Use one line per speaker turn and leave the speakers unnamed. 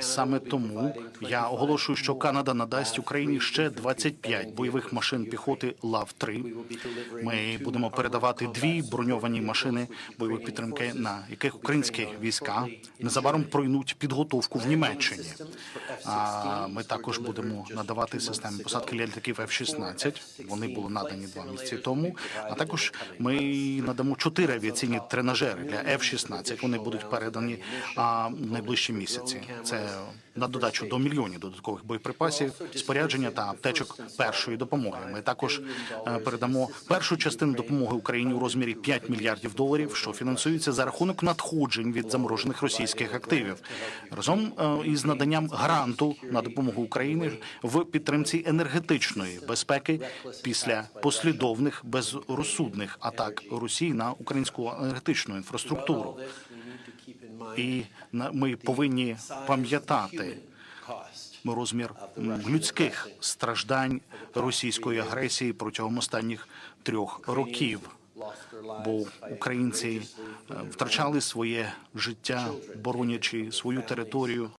Саме тому я оголошую, що Канада надасть Україні ще 25 бойових машин піхоти лав 3 Ми будемо передавати дві броньовані машини бойової підтримки, на яких українські війська незабаром пройнуть підготовку в Німеччині. А ми також будемо надавати системи посадки літаків F-16. Вони були надані два місяці тому. А також ми надамо чотири авіаційні тренажери для F-16. Вони будуть передані а, найближчі місяці. Це на додачу до мільйонів додаткових боєприпасів, спорядження та аптечок першої допомоги. Ми також е, передамо першу частину допомоги Україні у розмірі 5 мільярдів доларів, що фінансується за рахунок надходжень від заморожених російських активів, разом е, із наданням гранту на допомогу Україні в підтримці енергетичної безпеки після послідовних безрозсудних атак Росії на українську енергетичну інфраструктуру. І ми повинні пам'ятати розмір людських страждань російської агресії протягом останніх трьох років. Бо українці е, втрачали своє життя, боронячи свою територію,